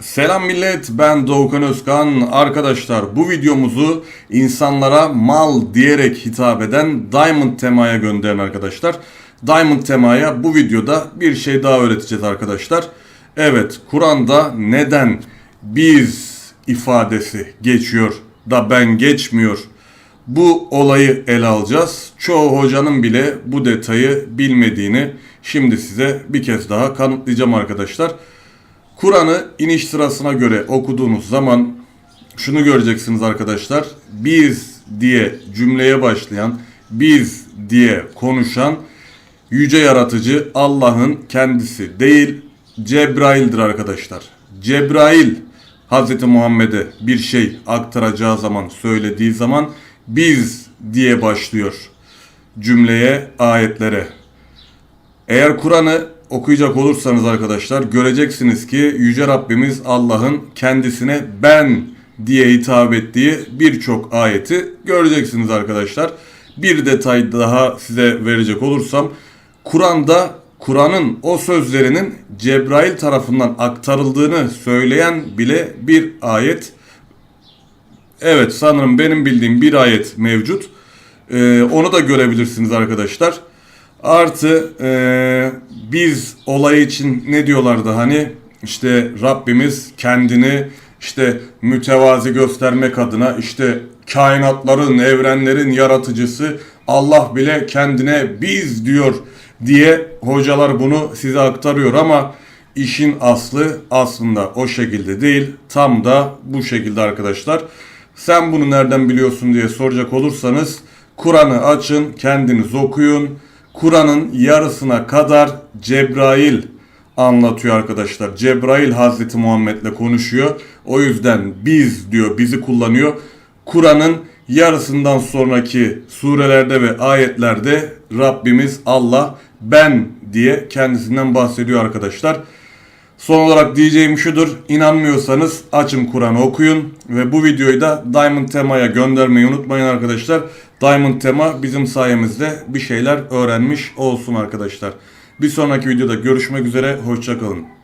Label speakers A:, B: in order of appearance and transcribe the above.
A: Selam millet ben Doğukan Özkan. Arkadaşlar bu videomuzu insanlara mal diyerek hitap eden Diamond Tema'ya gönderin arkadaşlar. Diamond Tema'ya bu videoda bir şey daha öğreteceğiz arkadaşlar. Evet Kur'an'da neden biz ifadesi geçiyor da ben geçmiyor. Bu olayı ele alacağız. Çoğu hocanın bile bu detayı bilmediğini şimdi size bir kez daha kanıtlayacağım arkadaşlar. Kur'an'ı iniş sırasına göre okuduğunuz zaman şunu göreceksiniz arkadaşlar. Biz diye cümleye başlayan, biz diye konuşan yüce yaratıcı Allah'ın kendisi değil Cebrail'dir arkadaşlar. Cebrail Hz. Muhammed'e bir şey aktaracağı zaman söylediği zaman biz diye başlıyor cümleye, ayetlere. Eğer Kur'an'ı okuyacak olursanız arkadaşlar göreceksiniz ki Yüce Rabbimiz Allah'ın kendisine ben diye hitap ettiği birçok ayeti göreceksiniz arkadaşlar. Bir detay daha size verecek olursam Kur'an'da Kur'an'ın o sözlerinin Cebrail tarafından aktarıldığını söyleyen bile bir ayet. Evet sanırım benim bildiğim bir ayet mevcut. Ee, onu da görebilirsiniz arkadaşlar. Artı eee, biz olay için ne diyorlardı hani işte Rabbimiz kendini işte mütevazi göstermek adına işte kainatların, evrenlerin yaratıcısı Allah bile kendine biz diyor diye hocalar bunu size aktarıyor ama işin aslı aslında o şekilde değil tam da bu şekilde arkadaşlar. Sen bunu nereden biliyorsun diye soracak olursanız Kur'an'ı açın kendiniz okuyun. Kur'an'ın yarısına kadar Cebrail anlatıyor arkadaşlar. Cebrail Hazreti Muhammed'le konuşuyor. O yüzden biz diyor, bizi kullanıyor. Kur'an'ın yarısından sonraki surelerde ve ayetlerde Rabbimiz Allah ben diye kendisinden bahsediyor arkadaşlar. Son olarak diyeceğim şudur. İnanmıyorsanız açın Kur'an'ı okuyun. Ve bu videoyu da Diamond Tema'ya göndermeyi unutmayın arkadaşlar. Diamond Tema bizim sayemizde bir şeyler öğrenmiş olsun arkadaşlar. Bir sonraki videoda görüşmek üzere. Hoşçakalın.